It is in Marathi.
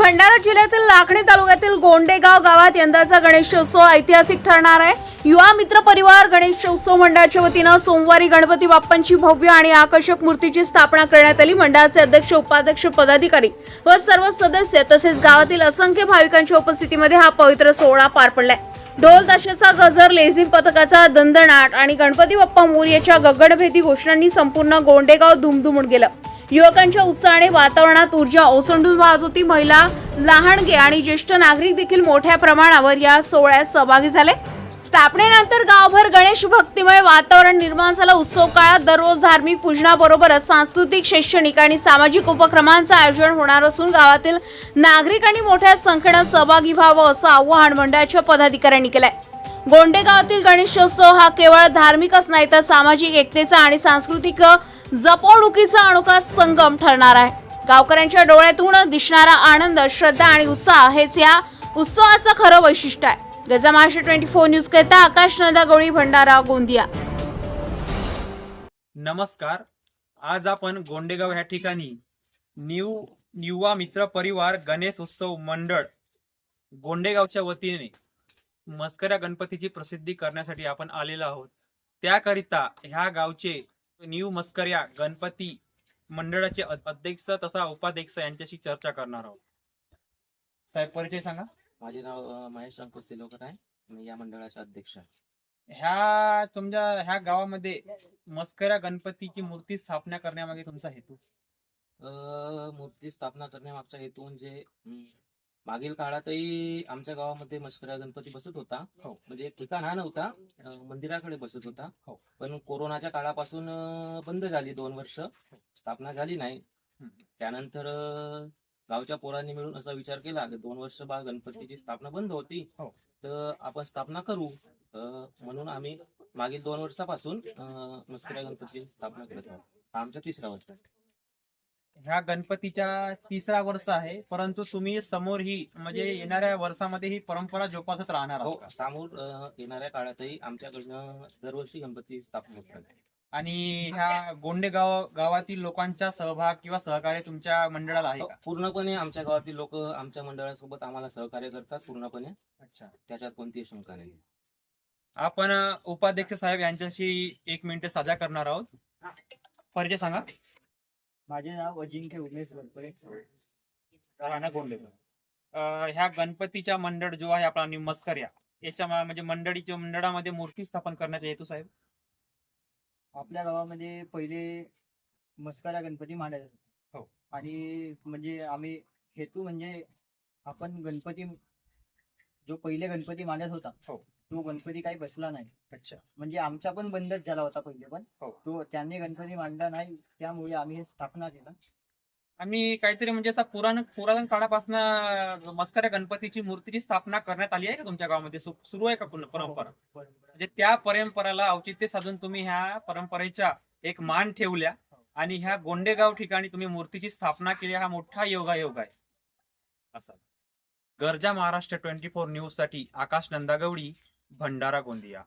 भंडारा जिल्ह्यातील लाखणी तालुक्यातील गोंडेगाव गावात यंदाचा गणेशोत्सव ऐतिहासिक ठरणार आहे. युवा मित्र परिवार गणेशोत्सव मंडळाच्या वतीनं सोमवारी गणपती बाप्पांची भव्य आणि आकर्षक मूर्तीची स्थापना करण्यात आली. मंडळाचे अध्यक्ष उपाध्यक्ष पदाधिकारी व सर्व सदस्य तसेच गावातील असंख्य भाविकांच्या उपस्थितीमध्ये हा पवित्र सोहळा पार पडलाय. ढोल ताशाचा गजर लेझिम पथकाचा दंदनाट आणि गणपती बाप्पा मोर्याच्या गगनभेदी घोषणांनी संपूर्ण गोंडेगाव दुमदुमून गेलं. युवकांच्या उत्साहाने वातावरणात ऊर्जा ओसंडून वाहत होती. महिला लहानगे आणि ज्येष्ठ नागरिक देखील मोठ्या प्रमाणावर या सोहळ्यात सहभागी झाले. स्थापनेनंतर गावभर गणेश भक्तिमय वातावरण निर्माण झालं. उत्सव काळात दररोज धार्मिक पूजनाबरोबरच सांस्कृतिक शैक्षणिक आणि सामाजिक उपक्रमांचं आयोजन होणार असून गावातील नागरिकांनी मोठ्या संख्येनं सहभागी व्हावं असं आव्हान मंडळाच्या पदाधिकाऱ्यांनी केलंय. गोंडेगावातील गणेशोत्सव हा केवळ धार्मिकच नाही तर सामाजिक एकतेचा आणि सांस्कृतिक जपवणुकीचा अणुका संगम ठरणार आहे. गावकऱ्यांच्या डोळ्यातून दिसणारा आनंद श्रद्धा आणि उत्साह हेच या उत्सवाचं खरं वैशिष्ट्य आहे. गजा महाराष्ट्र ट्वेंटी फोर न्यूज करता आकाश नंदा गवळी भंडारा गोंदिया. नमस्कार. आज आपण गोंडेगाव ह्या ठिकाणी न्यू युवा मित्र परिवार गणेश उत्सव मंडळ गोंडेगावच्या वतीने मस्कऱ्या गणपतीची प्रसिद्धी करण्यासाठी आपण आलेलो आहोत. त्याकरिता ह्या गावचे न्यू मस्कऱ्या गणपती मंडळाचे अध्यक्ष तसा उपाध्यक्ष यांच्याशी चर्चा करणार आहोत. साहेब परिचय सांगा. माझे नाव महेश अंकुश सिलोकर आहे. मी या मंडळाचे अध्यक्ष आहे. ह्या तुमच्या ह्या गावामध्ये मस्कऱ्या गणपतीची मूर्ती स्थापना करण्यामागे तुमचा हेतू? अ, मूर्ती स्थापना करण्यामागचा हेतू म्हणजे मागील काळातही आमच्या गावामध्ये मस्कऱ्या गणपती बसत होता. हो. म्हणजे एक ठिकाण हा नव्हता. मंदिराकडे बसत होता. हो. पण कोरोनाच्या काळापासून बंद झाली दोन वर्ष. स्थापना झाली नाही. त्यानंतर गावच्या पोरांनी मिळून असा विचार केला की दोन वर्ष बा गणपतीची स्थापना बंद होती. हो. तर आपण स्थापना करू. म्हणून आम्ही मागील दोन वर्षापासून अ, मस्कऱ्या गणपतीची स्थापना करत आहोत. हा आमचा तिसरा वर्ष. ह्या गणपतीच्या तिसरा वर्ष आहे परंतु तुम्ही समोर ही म्हणजे येणाऱ्या वर्षामध्ये ही परंपरा जोपासत राहणार हो आहात? समोर अ, येणाऱ्या काळातही आमच्याकडनं दरवर्षी गणपती स्थापना होतात आणि ह्या गोंडेगाव गावातील लोकांचा सहभाग किंवा सहकार्य तुमच्या मंडळाला आहे हो, का? पूर्णपणे आमच्या गावातील लोक आमच्या मंडळासोबत आम्हाला सहकार्य करतात पूर्णपणे. अच्छा. त्याच्यात कोणतीही शंका नाही. आपण अ, उपाध्यक्ष साहेब यांच्याशी एक मिनिट साझा करणार आहोत. परिचय सांगा. माझे नाव अजिंक्य उमेश गोंडेगाव अ, ह्या गणपतीच्या मंडळ जो आहे आपला न्यू मस्कऱ्या याच्या म्हणजे मंडळीच्या मंडळामध्ये मूर्ती स्थापन करण्याचा हेतू साहेब? आपल्या गावामध्ये पहिले मस्करा गणपती होते हो. आणि म्हणजे आम्ही हेतू म्हणजे आपण गणपती जो पहिले गणपती मांडत होता हो. तो गणपती काही बसला नाही. अच्छा. म्हणजे आमचा पण बंदच झाला होता पहिले पण. हो. तो त्यांनी गणपती मांडला नाही त्यामुळे आम्ही हे स्थापना केला. आणि काहीतरी म्हणजे असा पुराण पुरातन काळापासून मस्कऱ्या गणपतीची मूर्तीची स्थापना करण्यात आली आहे का तुमच्या गावामध्ये? सु- सुरू आहे का पुन्हा परंपरा? म्हणजे त्या परंपरेला औचित्य साधून तुम्ही ह्या परंपरेच्या एक मान ठेवल्या आणि ह्या गोंडेगाव ठिकाणी तुम्ही मूर्तीची स्थापना केली. हा मोठा योगायोग आहे. असा. गरजा महाराष्ट्र ट्वेंटी फोर न्यूजसाठी आकाश नंदागवडी भंडारा गोंदिया.